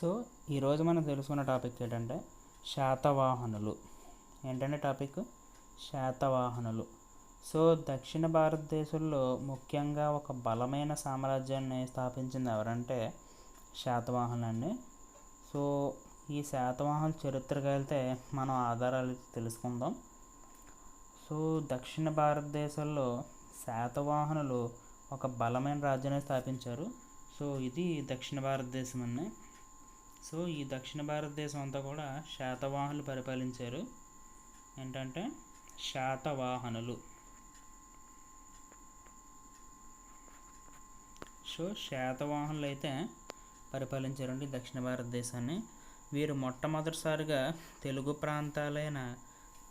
So ఈరోజు మనం తెలుసుకున్న టాపిక్ ఏంటంటే శాతవాహనులు. ఏంటంటే టాపిక్? శాతవాహనులు. సో దక్షిణ భారతదేశంలో ముఖ్యంగా ఒక బలమైన సామ్రాజ్యాన్ని స్థాపించింది ఎవరంటే శాతవాహనులు అండి సో ఈ శాతవాహన చరిత్రకు వెళ్తే మనం ఆధారాలు తెలుసుకుందాం. సో దక్షిణ భారతదేశంలో శాతవాహనులు ఒక బలమైన రాజ్యాన్ని స్థాపించారు. సో ఇది దక్షిణ భారతదేశం అండి. సో ఈ దక్షిణ భారతదేశం అంతా కూడా శాతవాహనులు పరిపాలించారు. ఏంటంటే శాతవాహనులు. సో శాతవాహనులు అయితే పరిపాలించారండి దక్షిణ భారతదేశాన్ని. వీరు మొట్టమొదటిసారిగా తెలుగు ప్రాంతాలైన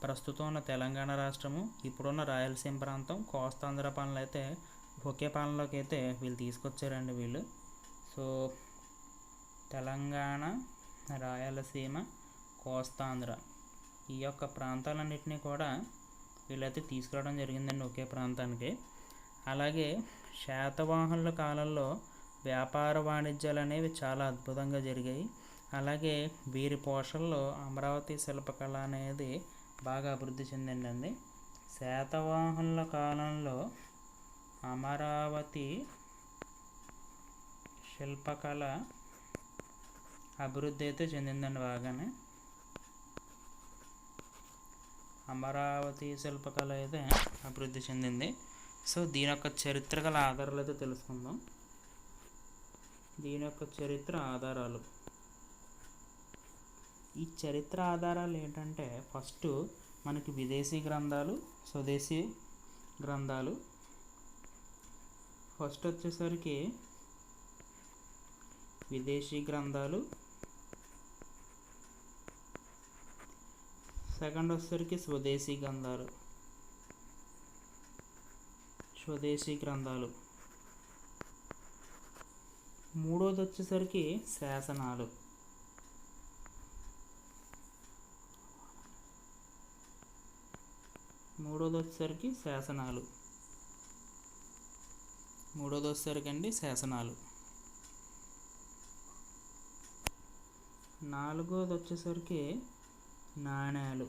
ప్రస్తుతం ఉన్న తెలంగాణ రాష్ట్రము ఇప్పుడున్న రాయలసీమ ప్రాంతం కోస్తాంధ్ర పాలనలు అయితే ఒకే పాలనలోకి అయితే వీళ్ళు తీసుకొచ్చారండి వీళ్ళు. సో తెలంగాణ రాయలసీమ కోస్తాంధ్ర ఈ యొక్క ప్రాంతాలన్నింటినీ కూడా వీళ్ళైతే తీసుకురావడం జరిగిందండి ఒకే ప్రాంతానికి. అలాగే శాతవాహనుల కాలంలో వ్యాపార వాణిజ్యాలు అనేవి చాలా అద్భుతంగా జరిగాయి. అలాగే వీరి పోషణలో అమరావతి శిల్పకళ అనేది బాగా అభివృద్ధి చెందిందండి. శాతవాహనుల కాలంలో అమరావతి శిల్పకళ అభివృద్ధి అయితే చెందిందండి బాగానే. అమరావతి శిల్పకళ అయితే అభివృద్ధి చెందింది. సో దీని యొక్క చరిత్ర గల ఆధారాలు అయితే తెలుసుకుందాం. దీని యొక్క చరిత్ర ఆధారాలు. ఈ చరిత్ర ఆధారాలు ఏంటంటే ఫస్ట్ మనకి విదేశీ గ్రంథాలు స్వదేశీ గ్రంథాలు. ఫస్ట్ వచ్చేసరికి విదేశీ గ్రంథాలు సెకండ్ వచ్చేసరికి స్వదేశీ గ్రంథాలు. స్వదేశీ గ్రంథాలు. మూడోది వచ్చేసరికి శాసనాలు. మూడోది వచ్చేసరికి శాసనాలు. మూడోది వచ్చేసరికి అండి శాసనాలు. నాలుగోది వచ్చేసరికి నాణేలు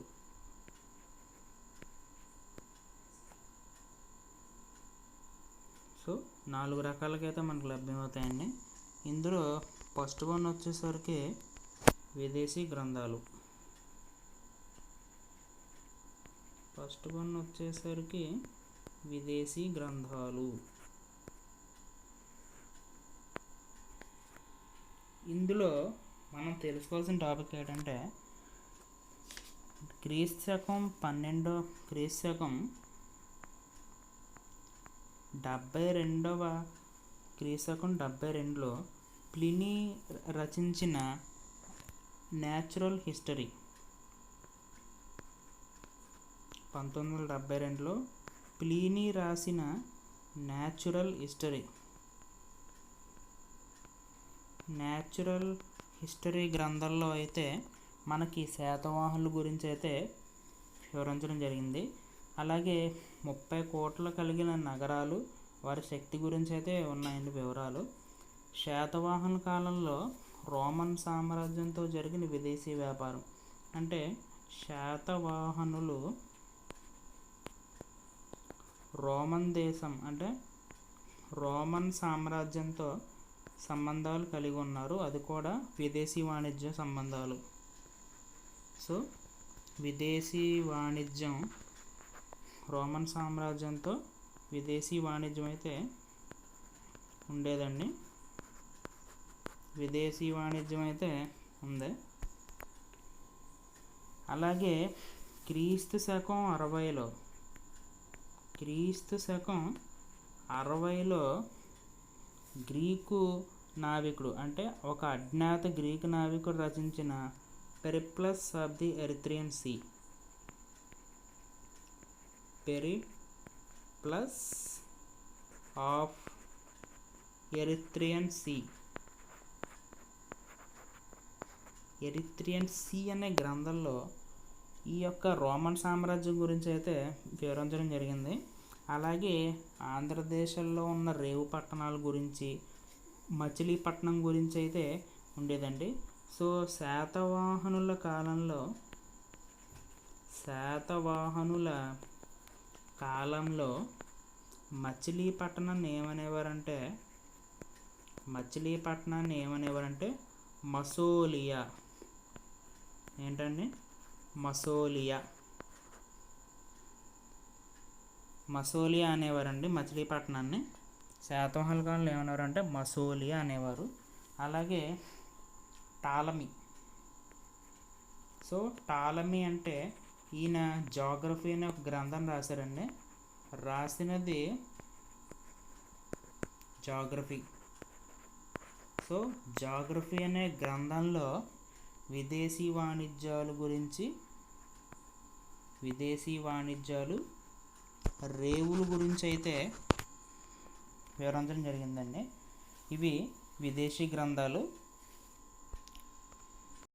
సో నాలుగు రకాలకైతే అయితే మనకు లభ్యమవుతాయండి. ఇందులో ఫస్ట్ వన్ వచ్చేసరికి విదేశీ గ్రంథాలు. ఫస్ట్ వన్ వచ్చేసరికి విదేశీ గ్రంథాలు. ఇందులో మనం తెలుసుకోవాల్సిన టాపిక్ ఏంటంటే క్రీస్తకం పన్నెండో క్రీస్తకం డెబ్బై రెండవ క్రీశకం డెబ్బై రెండులో ప్లినీ రచించిన న్యాచురల్ హిస్టరీ పంతొమ్మిది వందల డెబ్బై రెండులో ప్లీనీ రాసిన న్యాచురల్ హిస్టరీ న్యాచురల్ హిస్టరీ గ్రంథంలో అయితే మనకి శాతవాహనుల గురించి అయితే వివరించడం జరిగింది. అలాగే ముప్పై కోట్ల కలిగిన నగరాలు వారి శక్తి గురించి అయితే ఉన్నాయండి వివరాలు. శాతవాహన కాలంలో రోమన్ సామ్రాజ్యంతో జరిగిన విదేశీ వ్యాపారం. అంటే శాతవాహనులు రోమన్ దేశం అంటే రోమన్ సామ్రాజ్యంతో సంబంధాలు కలిగి ఉన్నారు. అది కూడా విదేశీ వాణిజ్య సంబంధాలు. సో విదేశీ వాణిజ్యం రోమన్ సామ్రాజ్యంతో విదేశీ వాణిజ్యం అయితే ఉండేదండి. విదేశీ వాణిజ్యం అయితే ఉంది. అలాగే క్రీస్తు శకం అరవైలో క్రీస్తు శకం అరవైలో గ్రీకు నావికుడు అంటే ఒక అజ్ఞాత గ్రీకు నావికుడు రచించిన Periplus of the Erythraean Sea Periplus of Erythraean Sea Erythraean Sea అనే గ్రంథంలో ఈ యొక్క రోమన్ సామ్రాజ్యం గురించి అయితే వివరించడం జరిగింది. అలాగే ఆంధ్రదేశంలో ఉన్న రేవు పట్టణాల గురించి మచిలీపట్నం గురించి అయితే ఉండేదండి. సో శాతవాహనుల కాలంలో శాతవాహనుల కాలంలో మచిలీపట్నాన్ని ఏమనేవారంటే మచిలీపట్నాన్ని ఏమనేవారంటే మసోలియా. ఏంటండి? మసోలియా. మసోలియా అనేవారండి మచిలీపట్నాన్ని. శాతవాహనుల కాలంలో ఏమనేవారంటే మసోలియా అనేవారు. అలాగే టాలమీ. సో టాలమీ అంటే ఈయన జాగ్రఫీ అనే ఒక గ్రంథం రాశారండి. రాసినది జాగ్రఫీ సో జాగ్రఫీ అనే గ్రంథంలో విదేశీ వాణిజ్యాలు గురించి విదేశీ వాణిజ్యాలు రేవుల గురించి అయితే వివరించడం జరిగిందండి. ఇవి విదేశీ గ్రంథాలు.